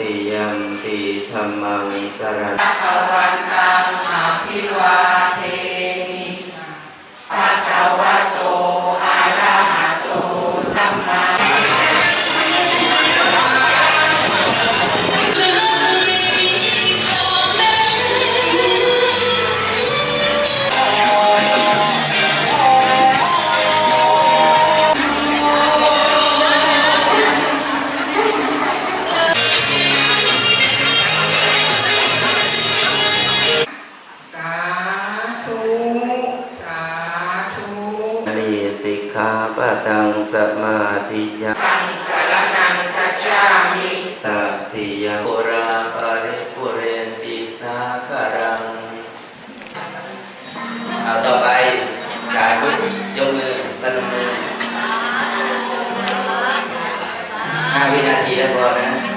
ติยมปีธรรมังจรังภวันตังหาพิโล งสมาธิยาตังสารนังคัจฉามิตาติยาปุราปาริปุเรนติสาคารังเอาต่อไปสายพุทธยกมือพนมมือห้าวินาทีแล้วพอนะ